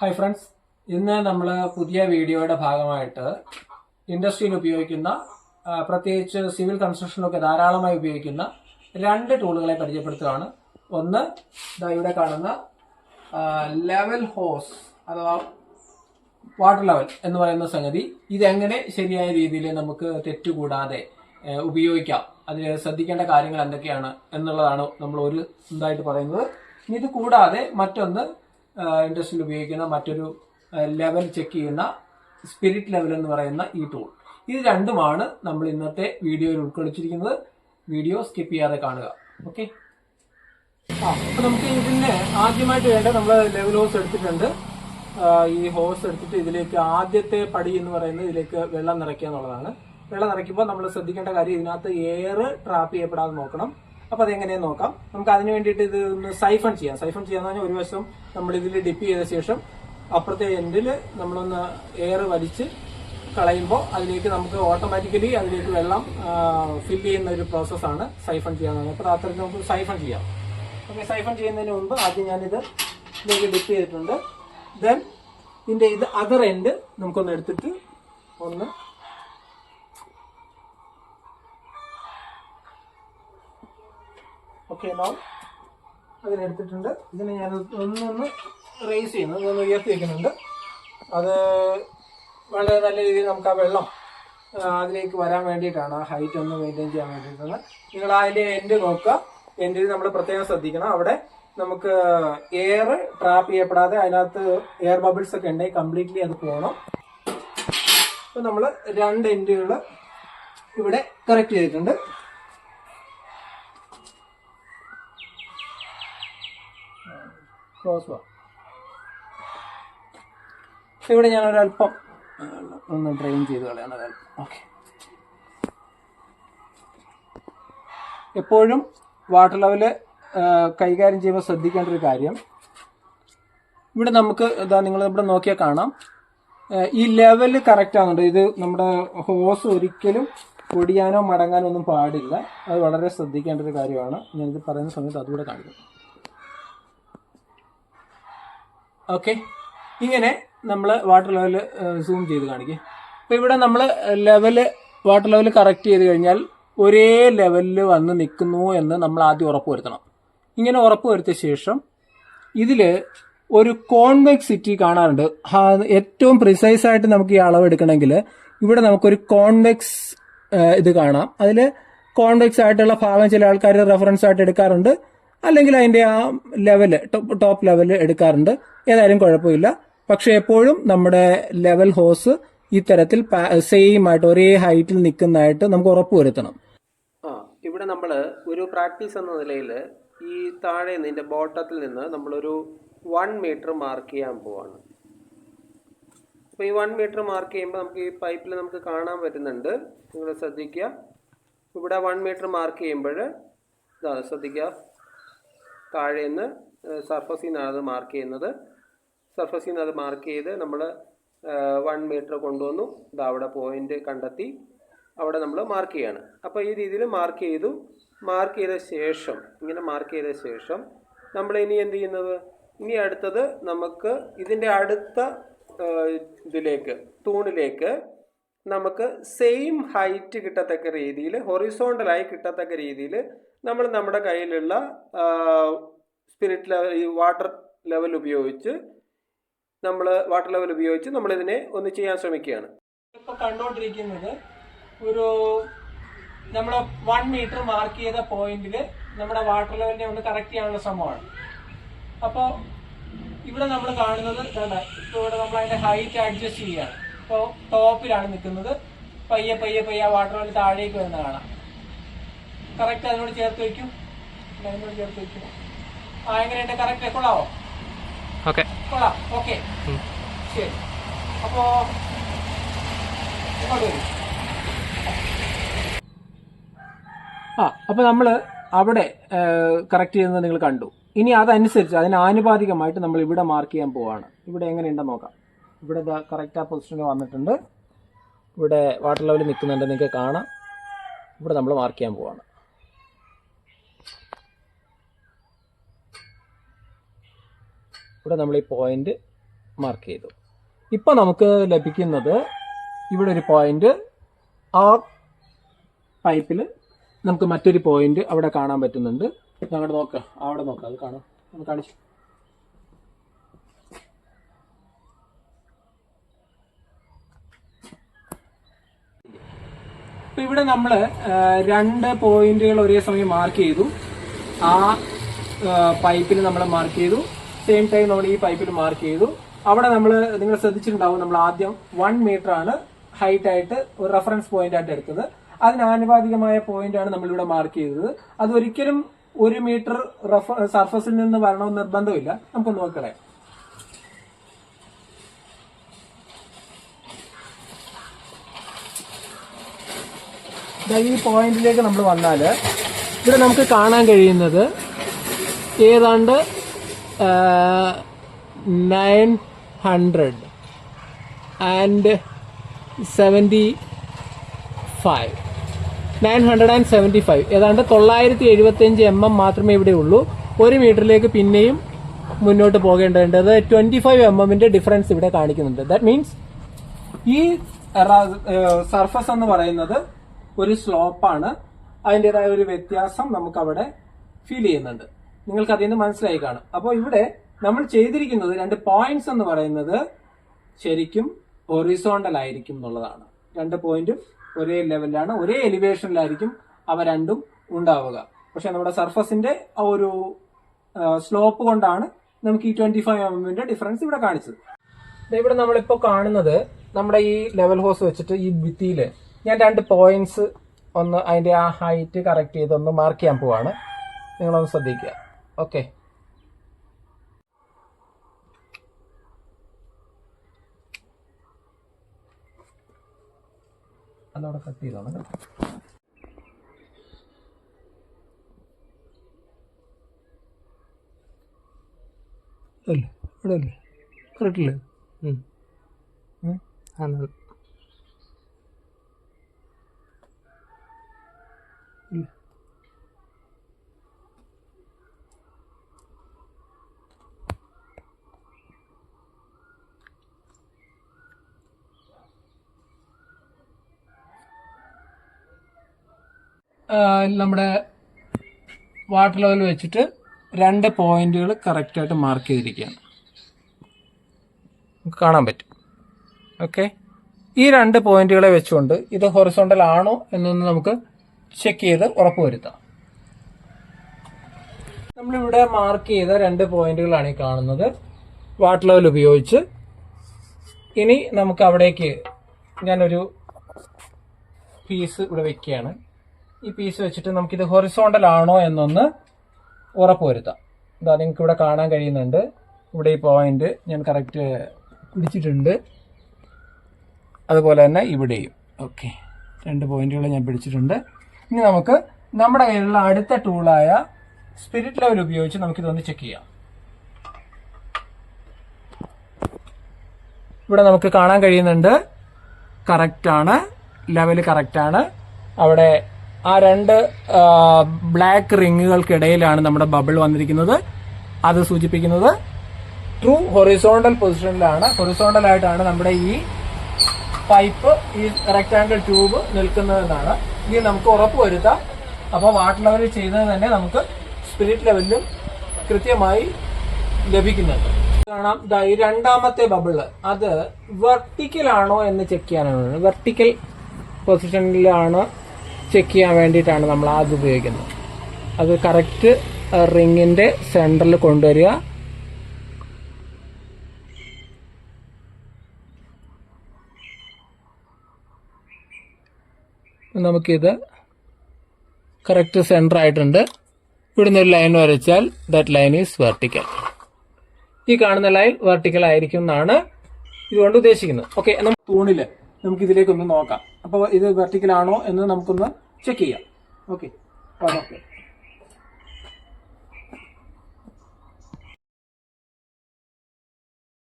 Hi friends ഇന്ന് നമ്മൾ പുതിയ വീഡിയോയുടെ ഭാഗമായിട്ട് ഇൻഡസ്ട്രിയിൽ ഉപയോഗിക്കുന്ന പ്രത്യേകിച്ച് സിവിൽ കൺസ്ട്രക്ഷനിലൊക്കെ ധാരാളമായി ഉപയോഗിക്കുന്ന രണ്ട് ടൂളുകളെ പരിചയപ്പെടുത്തുകയാണ്. ഒന്ന് ഇവിടെ കാണുന്ന ലെവൽ ഹോസ് അഥവാ വാട്ടർ ലെവൽ എന്ന് പറയുന്ന സംഗതി. ഇതെങ്ങനെ ശരിയായ രീതിയിൽ നമുക്ക് തെറ്റുകൂടാതെ ഉപയോഗിക്കാം? അതിൽ ശ്രദ്ധിക്കേണ്ട കാര്യങ്ങൾ എന്തൊക്കെയാണ് എന്നുള്ളതാണ് നമ്മൾ ഒരു ഇതായിട്ട് പറയുന്നത്. ഇത് കൂടാതെ മറ്റൊന്ന് ഇൻഡസ്ട്രിയിൽ ഉപയോഗിക്കുന്ന മറ്റൊരു ലെവൽ ചെക്ക് ചെയ്യുന്ന സ്പിരിറ്റ് ലെവൽ എന്ന് പറയുന്ന ഈ ടൂൾ ഇത് രണ്ടുമാണ് നമ്മൾ ഇന്നത്തെ വീഡിയോയിൽ ഉൾക്കൊള്ളിച്ചിരിക്കുന്നത്. വീഡിയോ സ്കിപ്പ് ചെയ്യാതെ കാണുക. ഓക്കെ അപ്പൊ നമുക്ക് ഇതിന് ആദ്യമായിട്ട് വേണ്ട നമ്മൾ ലെവൽ ഹോസ് എടുത്തിട്ടുണ്ട്. ഈ ഹോസ് എടുത്തിട്ട് ഇതിലേക്ക് ആദ്യത്തെ പടി എന്ന് പറയുന്നത് ഇതിലേക്ക് വെള്ളം നിറയ്ക്കുക എന്നുള്ളതാണ്. വെള്ളം നിറയ്ക്കുമ്പോൾ നമ്മൾ ശ്രദ്ധിക്കേണ്ട കാര്യം ഇതിനകത്ത് എയർ ട്രാപ്പ് ചെയ്യപ്പെടാതെ നോക്കണം. അപ്പൊ അതെങ്ങനെയെന്ന് നോക്കാം. നമുക്ക് അതിന് വേണ്ടിയിട്ട് ഇത് ഒന്ന് സൈഫൺ ചെയ്യാം. സൈഫൺ ചെയ്യാന്ന് പറഞ്ഞാൽ ഒരു വശം നമ്മൾ ഇതിൽ ഡിപ്പ് ചെയ്ത ശേഷം അപ്പുറത്തെ എൻഡിൽ നമ്മളൊന്ന് എയർ വലിച്ച് കളയുമ്പോൾ അതിലേക്ക് നമുക്ക് ഓട്ടോമാറ്റിക്കലി അതിലേക്ക് വെള്ളം ഫിൽ ചെയ്യുന്ന ഒരു പ്രോസസ്സാണ് സൈഫൺ ചെയ്യാന്ന് പറഞ്ഞാൽ അപ്പോൾ അത്തരത്തിൽ നമുക്ക് സൈഫൺ ചെയ്യാം. ഓക്കെ സൈഫൺ ചെയ്യുന്നതിന് മുമ്പ് ആദ്യം ഞാനിത് ഇതിലേക്ക് ഡിപ്പ് ചെയ്തിട്ടുണ്ട്. ദെൻ ഇതിന്റെ ഇത് അതർ എൻഡ് നമുക്കൊന്ന് എടുത്തിട്ട് ഒന്ന് ഓക്കെ നോ അതിലെടുത്തിട്ടുണ്ട് ഇതിനെ ഞാൻ ഒന്നൊന്ന് റേസ് ചെയ്യുന്നു. ഒന്ന് ഉയർത്തി വെക്കുന്നുണ്ട്. അത് വളരെ നല്ല രീതിയിൽ നമുക്ക് ആ വെള്ളം അതിലേക്ക് വരാൻ വേണ്ടിയിട്ടാണ് ആ ഹൈറ്റ് ഒന്ന് മെയിന്റെയിൻ ചെയ്യാൻ വേണ്ടിയിട്ടാണ് നിങ്ങൾ അതിന്റെ എൻഡ് നോക്കുക. എൻഡിൽ നമ്മൾ പ്രത്യേകം ശ്രദ്ധിക്കണം. അവിടെ നമുക്ക് എയർ ട്രാപ്പ് ചെയ്യപ്പെടാതെ അതിനകത്ത് എയർ ബബിൾസ് ഒക്കെ ഉണ്ടെങ്കിൽ കംപ്ലീറ്റ്ലി അത് പോകണം അപ്പം നമ്മൾ രണ്ട് എൻഡുകൾ ഇവിടെ കറക്റ്റ് ചെയ്തിട്ടുണ്ട്. ക്ലോസ് ഇവിടെ ഞാൻ ഒരല്പം ഒന്ന് ഡ്രെയിൻ ചെയ്ത് കളയാണ് ഒരല്പം ഓക്കെ. എപ്പോഴും വാട്ടർ ലെവൽ കൈകാര്യം ചെയ്യുമ്പോൾ ശ്രദ്ധിക്കേണ്ട ഒരു കാര്യം ഇവിടെ നമുക്ക് ഇതാ നിങ്ങൾ ഇവിടെ നോക്കിയാൽ കാണാം. ഈ ലെവൽ കറക്റ്റ് ആകുന്നുണ്ട് ഇത് നമ്മുടെ ഹോസ് ഒരിക്കലും പൊടിയാനോ മടങ്ങാനോ ഒന്നും പാടില്ല. അത് വളരെ ശ്രദ്ധിക്കേണ്ട ഒരു കാര്യമാണ്. ഞാനിത് പറയുന്ന സമയത്ത് അതുകൂടെ കാണിക്കും. ഓക്കെ ഇങ്ങനെ നമ്മൾ വാട്ടർ ലെവൽ സൂം ചെയ്ത് കാണിക്കുക അപ്പോൾ ഇവിടെ നമ്മൾ ലെവൽ വാട്ടർ ലെവൽ കറക്റ്റ് ചെയ്ത് കഴിഞ്ഞാൽ ഒരേ ലെവലിൽ വന്ന് നിൽക്കുന്നു എന്ന് നമ്മൾ ആദ്യം ഉറപ്പ് വരുത്തണം. ഇങ്ങനെ ഉറപ്പ് വരുത്തിയ ശേഷം ഇതിൽ ഒരു കോൺവെക്സിറ്റി കാണാറുണ്ട്. ഏറ്റവും പ്രിസൈസ് ആയിട്ട് നമുക്ക് ഈ അളവ് എടുക്കണമെങ്കിൽ ഇവിടെ നമുക്കൊരു കോൺവെക്സ് ഇത് കാണാം. അതിൽ കോൺവെക്സ് ആയിട്ടുള്ള ഭാഗം ചില ആൾക്കാർ റെഫറൻസ് ആയിട്ട് എടുക്കാറുണ്ട്. അല്ലെങ്കിൽ അതിന്റെ ആ ലെവൽ ടോപ്പ് ലെവൽ എടുക്കാറുണ്ട്. ഏതായാലും കുഴപ്പമില്ല. പക്ഷെ എപ്പോഴും നമ്മുടെ ലെവൽ ഹോസ് ഇത്തരത്തിൽ സെയിം ആയിട്ട് ഒരേ ഹൈറ്റിൽ നിൽക്കുന്നതായിട്ട് നമുക്ക് ഉറപ്പുവരുത്തണം ആ ഇവിടെ നമ്മൾ ഒരു പ്രാക്ടീസ് എന്ന നിലയിൽ ഈ താഴെ നിന്റെ ബോട്ടത്തിൽ നിന്ന് നമ്മളൊരു വൺ മീറ്റർ മാർക്ക് ചെയ്യാൻ പോവാണ്. അപ്പോൾ ഈ വൺ മീറ്റർ മാർക്ക് ചെയ്യുമ്പോൾ നമുക്ക് ഈ പൈപ്പിൽ നമുക്ക് കാണാൻ പറ്റുന്നുണ്ട്. നിങ്ങൾ ശ്രദ്ധിക്കുക. ഇവിടെ വൺ മീറ്റർ മാർക്ക് ചെയ്യുമ്പോൾ ശ്രദ്ധിക്കുക. താഴെ നിന്ന് സർഫസിൽ നിന്നാണ് അത് മാർക്ക് ചെയ്യുന്നത്. സർഫസിൽ നിന്ന് അത് മാർക്ക് ചെയ്ത് നമ്മൾ വൺ മീറ്റർ കൊണ്ടുവന്നു. ഇത് അവിടെ പോയിന്റ് കണ്ടെത്തി. അവിടെ നമ്മൾ മാർക്ക് ചെയ്യാണ്. അപ്പോൾ ഈ രീതിയിൽ മാർക്ക് ചെയ്തു. മാർക്ക് ചെയ്ത ശേഷം ഇങ്ങനെ മാർക്ക് ചെയ്ത ശേഷം നമ്മൾ ഇനി എന്ത് ചെയ്യുന്നത്? ഇനി അടുത്തത് നമുക്ക് ഇതിന്റെ അടുത്ത ഇതിലേക്ക് തൂണിലേക്ക് നമുക്ക് സെയിം ഹൈറ്റ് കിട്ടത്തക്ക രീതിയിൽ ഹൊറിസോണ്ടലായി കിട്ടത്തക്ക രീതിയിൽ നമ്മൾ നമ്മുടെ കയ്യിലുള്ള സ്പിരിറ്റ് ലെവൽ ഈ വാട്ടർ ലെവൽ ഉപയോഗിച്ച് നമ്മൾ വാട്ടർ ലെവൽ ഉപയോഗിച്ച് നമ്മൾ ഇതിനെ ഒന്ന് ചെയ്യാൻ ശ്രമിക്കുകയാണ്. ഇപ്പൊ കണ്ടുകൊണ്ടിരിക്കുന്നത് ഒരു നമ്മുടെ വൺ മീറ്റർ മാർക്ക് ചെയ്ത പോയിന്റിൽ നമ്മുടെ വാട്ടർ ലെവലിനെ ഒന്ന് കറക്റ്റ് ചെയ്യാനുള്ള ശ്രമമാണ്. അപ്പോൾ ഇവിടെ നമ്മൾ കാണുന്നത് ഇപ്പോൾ ഇവിടെ നമ്മൾ അതിന്റെ ഹൈറ്റ് അഡ്ജസ്റ്റ് ചെയ്യുകയാണ് ഇപ്പോൾ ടോപ്പിലാണ് നിൽക്കുന്നത്. പയ്യെ പയ്യെ പയ്യെ വാട്ടർ ലെവൽ താഴേക്ക് വരുന്ന കാണാം കറക്റ്റ് അതിനോട് ചേർത്ത് വെക്കും അതിനോട് ചേർത്ത് വെക്കും ആ എങ്ങനെയുണ്ട്? കറക്റ്റ് കൊള്ളാവോ? ഓക്കെ. കൊള്ളാം. ഓക്കെ. ശരി. അപ്പോ ഇങ്ങോട്ട് വരും. ആ അപ്പൊ നമ്മൾ അവിടെ കറക്റ്റ് ചെയ്യുന്നത് നിങ്ങൾ കണ്ടു. ഇനി അതനുസരിച്ച് അതിന് ആനുപാതികമായിട്ട് നമ്മൾ ഇവിടെ മാർക്ക് ചെയ്യാൻ പോവാണ്. ഇവിടെ എങ്ങനെയുണ്ടെന്ന് നോക്കാം. ഇവിടെ കറക്റ്റ് ആ പൊസിഷനിൽ വന്നിട്ടുണ്ട്. ഇവിടെ വാട്ടർ ലെവൽ നിൽക്കുന്നുണ്ട്. നിങ്ങൾക്ക് കാണാം. ഇവിടെ നമ്മൾ മാർക്ക് ചെയ്യാൻ പോവാണ്. ഇവിടെ നമ്മൾ ഈ പോയിന്റ് മാർക്ക് ചെയ്തു. ഇപ്പൊ നമുക്ക് ലഭിക്കുന്നത് ഇവിടെ ഒരു പോയിന്റ് ആ പൈപ്പിൽ നമുക്ക് മറ്റൊരു പോയിന്റ് അവിടെ കാണാൻ പറ്റുന്നുണ്ട്. അങ്ങോട്ട് നോക്കാം. അവിടെ നോക്കാം. അത് കാണാം. കാണിച്ചു. ഇപ്പൊ ഇവിടെ നമ്മൾ രണ്ട് പോയിന്റുകൾ ഒരേ സമയം മാർക്ക് ചെയ്തു. ആ പൈപ്പിൽ നമ്മൾ മാർക്ക് ചെയ്തു. സെയിം ടൈം നമ്മൾ ഈ പൈപ്പിൽ മാർക്ക് ചെയ്തു. അവിടെ നമ്മൾ നിങ്ങൾ ശ്രദ്ധിച്ചിട്ടുണ്ടാവും നമ്മൾ ആദ്യം വൺ മീറ്റർ ആണ് ഹൈറ്റ് ആയിട്ട് ഒരു റെഫറൻസ് പോയിന്റ് ആയിട്ട് എടുത്തത്. അതിന് ആനുപാതികമായ പോയിന്റ് ആണ് നമ്മൾ ഇവിടെ മാർക്ക് ചെയ്തത്. അത് ഒരിക്കലും ഒരു മീറ്റർ സർഫസിൽ നിന്ന് വരണമെന്ന് നിർബന്ധമില്ല. നമുക്ക് നോക്കണേ. ഈ പോയിന്റിലേക്ക് നമ്മൾ വന്നാൽ ഇവിടെ നമുക്ക് കാണാൻ കഴിയുന്നത് ഏതാണ്ട് nine hundred and seventy five nine hundred and seventy five ഏതാണ്ട് തൊള്ളായിരത്തി എഴുപത്തിയഞ്ച് എം എം മാത്രമേ ഇവിടെ ഉള്ളൂ. ഒരു മീറ്ററിലേക്ക് പിന്നെയും മുന്നോട്ട് പോകേണ്ടതുണ്ട്. അത് ട്വന്റി ഫൈവ് എം എമ്മിന്റെ ഡിഫറൻസ് ഇവിടെ കാണിക്കുന്നുണ്ട്. ദാറ്റ് മീൻസ് ഈ സർഫസ് എന്ന് പറയുന്നത് ഒരു സ്ലോപ്പാണ്. അതിന്റെതായ ഒരു വ്യത്യാസം നമുക്ക് അവിടെ ഫീൽ ചെയ്യുന്നുണ്ട്. നിങ്ങൾക്ക് അതിൽ നിന്ന് മനസ്സിലായി കാണും. അപ്പോൾ ഇവിടെ നമ്മൾ ചെയ്തിരിക്കുന്നത് രണ്ട് പോയിന്റ്സ് എന്ന് പറയുന്നത് ശരിക്കും ഒറിസോണ്ടൽ ആയിരിക്കും എന്നുള്ളതാണ്. രണ്ട് പോയിന്റും ഒരേ ലെവലിലാണ് ഒരേ എലിവേഷനിലായിരിക്കും അവ രണ്ടും ഉണ്ടാവുക. പക്ഷെ നമ്മുടെ സർഫസിന്റെ ആ ഒരു സ്ലോപ്പ് കൊണ്ടാണ് നമുക്ക് ഈ ട്വന്റി ഫൈവ് എമ്മിന്റെ ഡിഫറൻസ് ഇവിടെ കാണിച്ചത്. ഇവിടെ നമ്മളിപ്പോൾ കാണുന്നത് നമ്മുടെ ഈ ലെവൽ ഹോസ് വെച്ചിട്ട് ഈ ഭിത്തിയിൽ ഞാൻ രണ്ട് പോയിന്റ്സ് ഒന്ന് അതിന്റെ ആ ഹൈറ്റ് കറക്റ്റ് ചെയ്തൊന്ന് മാർക്ക് ചെയ്യാൻ പോവാണ്. നിങ്ങളൊന്ന് ശ്രദ്ധിക്കുക. ഓക്കെ. അതവിടെ കട്ട് ചെയ്താണ് കേട്ടോ. അല്ലേ ഇവിടെ അല്ലേ കറക്റ്റ് അല്ലേ ഉം. ഇല്ല. നമ്മുടെ വാട്ടർ ലെവൽ വെച്ചിട്ട് രണ്ട് പോയിന്റുകൾ കറക്റ്റായിട്ട് മാർക്ക് ചെയ്തിരിക്കുകയാണ്. നമുക്ക് കാണാൻ പറ്റും. ഓക്കെ ഈ രണ്ട് പോയിന്റുകളെ വെച്ചുകൊണ്ട് ഇത് ഹൊറിസോണ്ടൽ ആണോ എന്നൊന്ന് നമുക്ക് ചെക്ക് ചെയ്ത് ഉറപ്പുവരുത്താം നമ്മളിവിടെ മാർക്ക് ചെയ്ത രണ്ട് പോയിന്റുകളാണ് ഈ കാണുന്നത്. വാട്ടർ ലെവൽ ഉപയോഗിച്ച്. ഇനി നമുക്ക് അവിടേക്ക് ഞാനൊരു പീസ് ഇവിടെ വെക്കുകയാണ്. ഈ പീസ് വെച്ചിട്ട് നമുക്കിത് ഹൊറിസോണ്ടൽ ആണോ എന്നൊന്ന് ഉറപ്പുവരുത്താം. ഇതാ നിങ്ങൾക്ക് ഇവിടെ കാണാൻ കഴിയുന്നുണ്ട്. ഇവിടെ ഈ പോയിന്റ് ഞാൻ കറക്റ്റ് പിടിച്ചിട്ടുണ്ട്. അതുപോലെ തന്നെ ഇവിടെയും. ഓക്കെ രണ്ട് പോയിന്റുകൾ ഞാൻ പിടിച്ചിട്ടുണ്ട്. ഇനി നമുക്ക് നമ്മുടെ കയ്യിലുള്ള അടുത്ത ടൂളായ സ്പിരിറ്റ് ലെവൽ ഉപയോഗിച്ച് നമുക്കിതൊന്ന് ചെക്ക് ചെയ്യാം. ഇവിടെ നമുക്ക് കാണാൻ കഴിയുന്നുണ്ട്. കറക്റ്റാണ് ലെവൽ കറക്റ്റാണ് അവിടെ ആ രണ്ട് ബ്ലാക്ക് റിങ്ങുകൾക്കിടയിലാണ് നമ്മുടെ ബബിൾ വന്നിരിക്കുന്നത്. അത് സൂചിപ്പിക്കുന്നത് ട്രൂ ഹൊറിസോണ്ടൽ പൊസിഷനിലാണ് ഹൊറിസോണ്ടൽ ആയിട്ടാണ് നമ്മുടെ ഈ പൈപ്പ് ഈ റെക്ടാങ്കിൾ ട്യൂബ് നിൽക്കുന്നതെന്നാണ്. ഇനി നമുക്ക് ഉറപ്പ് വരുത്താം. അപ്പോൾ വാട്ടർ ലെവൽ ചെയ്തത് തന്നെ നമുക്ക് സ്പിരിറ്റ് ലെവലിലും കൃത്യമായി ലഭിക്കുന്നുണ്ട്. കാണാം. ഈ രണ്ടാമത്തെ ബബിൾ അത് വെർട്ടിക്കലാണോ എന്ന് ചെക്ക് ചെയ്യാനാണ്. വെർട്ടിക്കൽ പൊസിഷനിലാണ് ചെക്ക് ചെയ്യാൻ വേണ്ടിയിട്ടാണ് നമ്മൾ അത് ഉപയോഗിക്കുന്നത്. അത് കറക്റ്റ് റിങ്ങിന്റെ സെന്ററിൽ കൊണ്ടുവരിക. നമുക്കിത് കറക്റ്റ് സെന്റർ ആയിട്ടുണ്ട്. ഇവിടുന്ന് ഒരു ലൈൻ വരച്ചാൽ ദാറ്റ് ലൈൻ ഈസ് വെർട്ടിക്കൽ ഈ കാണുന്ന ലൈൻ വെർട്ടിക്കൽ ആയിരിക്കും എന്നാണ് ഇതുകൊണ്ട് ഉദ്ദേശിക്കുന്നത്. ഓക്കെ നമുക്ക് തൂണിൽ. നമുക്ക് ഇതിലേക്കൊന്ന് നോക്കാം. അപ്പോൾ ഇത് വെർട്ടിക്കലാണോ എന്ന് നമുക്കൊന്ന് ചെക്ക് ചെയ്യാം. Okay okay